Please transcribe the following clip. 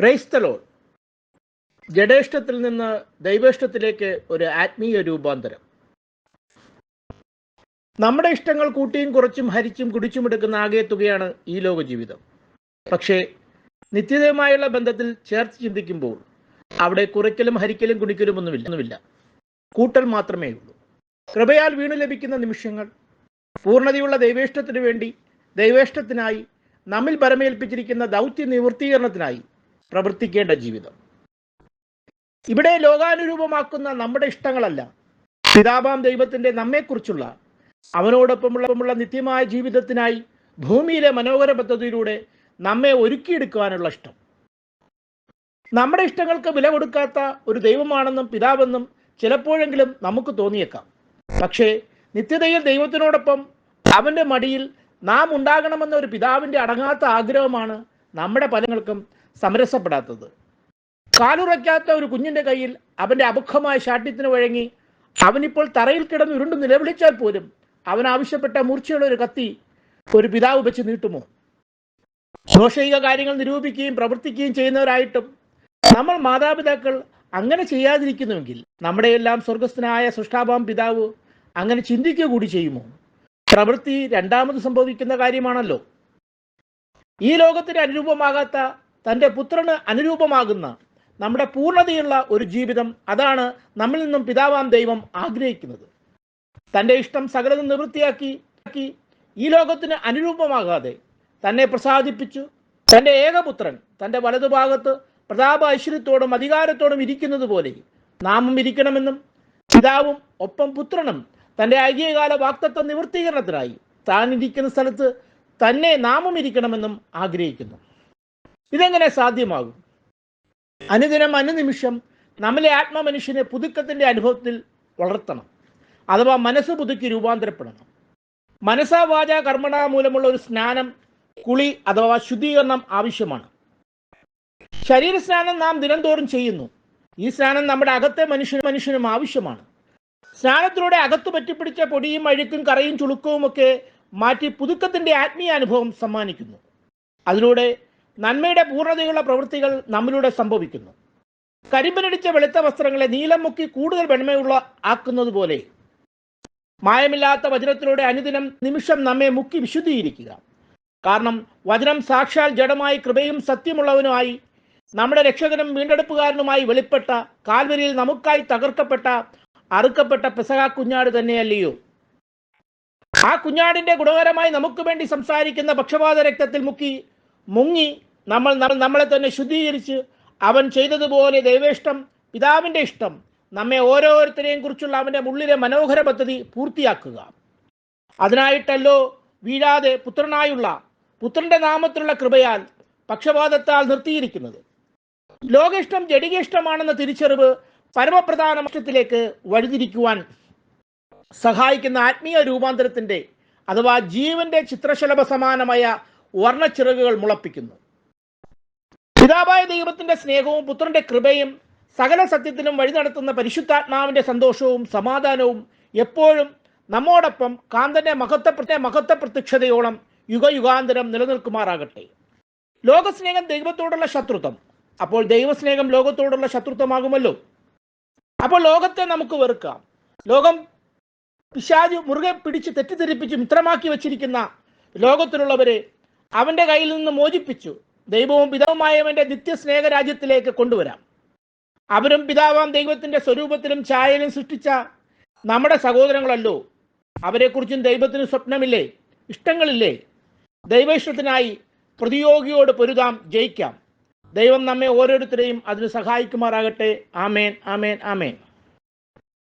ക്രൈസ്തലോൺ ജഡേഷ്ടത്തിൽ നിന്ന് ദൈവേഷ്ടത്തിലേക്ക് ഒരു ആത്മീയ രൂപാന്തരം. നമ്മുടെ ഇഷ്ടങ്ങൾ കൂട്ടിയും കുറച്ചും ഹരിച്ചും കുടിച്ചും എടുക്കുന്ന ആകെ തുകയാണ് ഈ ലോക ജീവിതം പക്ഷേ നിത്യതയുമായുള്ള ബന്ധത്തിൽ ചേർത്ത് ചിന്തിക്കുമ്പോൾ അവിടെ കുറയ്ക്കലും ഹരിക്കലും കുടിക്കലും ഒന്നുമില്ല. ഒന്നുമില്ല. കൂട്ടൽ മാത്രമേ ഉള്ളൂ. കൃപയാൽ വീണു ലഭിക്കുന്ന നിമിഷങ്ങൾ പൂർണതയുള്ള ദൈവേഷ്ടത്തിനു വേണ്ടി ദൈവേഷ്ടത്തിനായി നമ്മിൽ പരമേൽപ്പിച്ചിരിക്കുന്ന ദൗത്യ നിവൃത്തീകരണത്തിനായി പ്രവർത്തിക്കേണ്ട ജീവിതം. ഇവിടെ ലോകാനുരൂപമാക്കുന്ന നമ്മുടെ ഇഷ്ടങ്ങളല്ല. പിതാവാം ദൈവത്തിന്റെ നമ്മെക്കുറിച്ചുള്ള അവനോടൊപ്പമുള്ള നിത്യമായ ജീവിതത്തിനായി ഭൂമിയിലെ മനോഹര പദ്ധതിയിലൂടെ നമ്മെ ഒരുക്കിയെടുക്കുവാനുള്ള ഇഷ്ടം. നമ്മുടെ ഇഷ്ടങ്ങൾക്ക് വില കൊടുക്കാത്ത ഒരു ദൈവമാണെന്നും പിതാവെന്നും ചിലപ്പോഴെങ്കിലും നമുക്ക് തോന്നിയേക്കാം. പക്ഷേ നിത്യതയിൽ ദൈവത്തിനോടൊപ്പം അവന്റെ മടിയിൽ നാം ഉണ്ടാകണമെന്ന ഒരു പിതാവിന്റെ അടങ്ങാത്ത ആഗ്രഹമാണ് നമ്മുടെ പലങ്ങൾക്കും സമരസപ്പെടാത്തത്. കാലുറയ്ക്കാത്ത ഒരു കുഞ്ഞിന്റെ കയ്യിൽ അവന്റെ അപുഖമായ ശാഠ്യത്തിന് വഴങ്ങി അവനിപ്പോൾ തറയിൽ കിടന്ന് ഉരുണ്ട് നിലവിളിച്ചാൽ പോലും അവൻ ആവശ്യപ്പെട്ട മൂർച്ചയുള്ള ഒരു കത്തി ഒരു പിതാവ് വെച്ച് നീട്ടുമോ? ദോഷൈക കാര്യങ്ങൾ നിരൂപിക്കുകയും പ്രവർത്തിക്കുകയും ചെയ്യുന്നവരായിട്ടും നമ്മൾ മാതാപിതാക്കൾ അങ്ങനെ ചെയ്യാതിരിക്കുന്നുവെങ്കിൽ നമ്മുടെയെല്ലാം സ്വർഗസ്ഥനായ സൃഷ്ടാഭാം പിതാവ് അങ്ങനെ ചിന്തിക്കുക കൂടി ചെയ്യുമോ? പ്രവൃത്തി രണ്ടാമത് സംഭവിക്കുന്ന കാര്യമാണല്ലോ. ഈ ലോകത്തിന് അനുരൂപമാകാത്ത തന്റെ പുത്രന് അനുരൂപമാകുന്ന നമ്മുടെ പൂർണതയുള്ള ഒരു ജീവിതം അതാണ് നമ്മിൽ നിന്നും പിതാവാം ദൈവം ആഗ്രഹിക്കുന്നത്. തന്റെ ഇഷ്ടം സകലതും നിവൃത്തിയാക്കി ഈ ലോകത്തിന് അനുരൂപമാകാതെ തന്നെ പ്രസാദിപ്പിച്ചു. തന്റെ ഏകപുത്രൻ തന്റെ വലതുഭാഗത്ത് പ്രതാപ ഐശ്വര്യത്തോടും അധികാരത്തോടും ഇരിക്കുന്നത് പോലെ നാമും ഇരിക്കണമെന്നും പിതാവും ഒപ്പം പുത്രനും തന്റെ ഐക്യകാല വാക്തത്വ നിവൃത്തീകരണത്തിനായി താൻ ഇരിക്കുന്ന സ്ഥലത്ത് തന്നെ നാമും ഇരിക്കണമെന്നും ആഗ്രഹിക്കുന്നു. ഇതെങ്ങനെ സാധ്യമാകും? അനുദിനം അനുനിമിഷം നമ്മളെ ആത്മമനുഷ്യനെ പുതുക്കത്തിന്റെ അനുഭവത്തിൽ വളർത്തണം. അഥവാ മനസ്സ് പുതുക്കി രൂപാന്തരപ്പെടണം. മനസ്സാ വാച കർമ്മണ മൂലമുള്ള ഒരു സ്നാനം കുളി അഥവാ ശുദ്ധീകരണം ആവശ്യമാണ്. ശരീര സ്നാനം നാം ദിനംതോറും ചെയ്യുന്നു. ഈ സ്നാനം നമ്മുടെ അകത്തെ മനുഷ്യനും മനുഷ്യനും ആവശ്യമാണ്. സ്നാനത്തിലൂടെ അകത്ത് പറ്റിപ്പിടിച്ച പൊടിയും അഴുക്കും കറയും ചുളുക്കവും ഒക്കെ മാറ്റി പുതുക്കത്തിന്റെ ആത്മീയ അനുഭവം സമ്മാനിക്കുന്നു. അതിലൂടെ നന്മയുടെ പൂർണതയുള്ള പ്രവൃത്തികൾ നമ്മിലൂടെ സംഭവിക്കുന്നു. കരിമ്പനടിച്ച വെളുത്ത വസ്ത്രങ്ങളെ നീലം മുക്കി കൂടുതൽ വെണ്മയുള്ള ആക്കുന്നത് പോലെ മായമില്ലാത്ത വചനത്തിലൂടെ അനുദിനം നിമിഷം നമ്മെ മുക്കി വിശുദ്ധീകരിക്കുക. കാരണം വചനം സാക്ഷാൽ ജഡമായി കൃപയും സത്യമുള്ളവനുമായി നമ്മുടെ രക്ഷകനും വീണ്ടെടുപ്പുകാരനുമായി വെളിപ്പെട്ട കാൽവരിയിൽ നമുക്കായി തകർക്കപ്പെട്ട അറുക്കപ്പെട്ട പെസക കുഞ്ഞാട് തന്നെയല്ലയോ? ആ കുഞ്ഞാടിന്റെ ഗുണകരമായി നമുക്ക് വേണ്ടി സംസാരിക്കുന്ന പക്ഷപാത രക്തത്തിൽ മുക്കി മുങ്ങി. നമ്മൾ നമ്മളെ തന്നെ ശുദ്ധീകരിച്ച് അവൻ ചെയ്തതുപോലെ ദൈവേഷ്ടം പിതാവിന്റെ ഇഷ്ടം നമ്മെ ഓരോരുത്തരെയും കുറിച്ചുള്ള അവന്റെ ഉള്ളിലെ മനോഹര പദ്ധതി പൂർത്തിയാക്കുക. അതിനായിട്ടല്ലോ വീഴാതെ പുത്രനായുള്ള പുത്രന്റെ നാമത്തിലുള്ള കൃപയാൽ പക്ഷപാതത്താൽ നിർത്തിയിരിക്കുന്നത്. ലോകിഷ്ടം ജടികിഷ്ടമാണെന്ന തിരിച്ചറിവ് പരമപ്രധാന ഇഷ്ടത്തിലേക്ക് വഴിതിരിക്കുവാൻ സഹായിക്കുന്ന ആത്മീയ രൂപാന്തരത്തിന്റെ അഥവാ ജീവന്റെ ചിത്രശലഭ സമാനമായ വർണച്ചിറകുകൾ മുളപ്പിക്കുന്നു. പിതാവായ ദൈവത്തിന്റെ സ്നേഹവും പുത്രന്റെ കൃപയും സകല സത്യത്തിനും വഴി നടത്തുന്ന പരിശുദ്ധാത്മാവിന്റെ സന്തോഷവും സമാധാനവും എപ്പോഴും നമ്മോടൊപ്പം കാന്തന്റെ മഹത്വ മഹത്വ പ്രത്യക്ഷതയോളം യുഗയുഗാന്തരം നിലനിൽക്കുമാറാകട്ടെ. ലോകസ്നേഹം ദൈവത്തോടുള്ള ശത്രുത്വം. അപ്പോൾ ദൈവസ്നേഹം ലോകത്തോടുള്ള ശത്രുത്വമാകുമല്ലോ. അപ്പോൾ ലോകത്തെ നമുക്ക് വെറുക്കാം. ലോകം പിശാജ് മുറുകെ പിടിച്ച് തെറ്റിദ്ധരിപ്പിച്ച് മിത്രമാക്കി വച്ചിരിക്കുന്ന ലോകത്തിലുള്ളവരെ അവന്റെ കയ്യിൽ നിന്ന് മോചിപ്പിച്ചു. ദൈവവും പിതാവുമായവന്റെ നിത്യസ്നേഹ രാജ്യത്തിലേക്ക് കൊണ്ടുവരാം. അവരും പിതാവാം ദൈവത്തിന്റെ സ്വരൂപത്തിലും ഛായയിലും സൃഷ്ടിച്ച നമ്മുടെ സഹോദരങ്ങളല്ലോ. അവരെക്കുറിച്ചും ദൈവത്തിന് സ്വപ്നമില്ലേ? ഇഷ്ടങ്ങളില്ലേ? ദൈവേഷ്ടത്തിനായി പ്രതിയോഗിയോട് പൊരുതാം ജയിക്കാം. ദൈവം നമ്മെ ഓരോരുത്തരെയും അതിന് സഹായിക്കുമാറാകട്ടെ. ആമേൻ ആമേൻ ആമേൻ.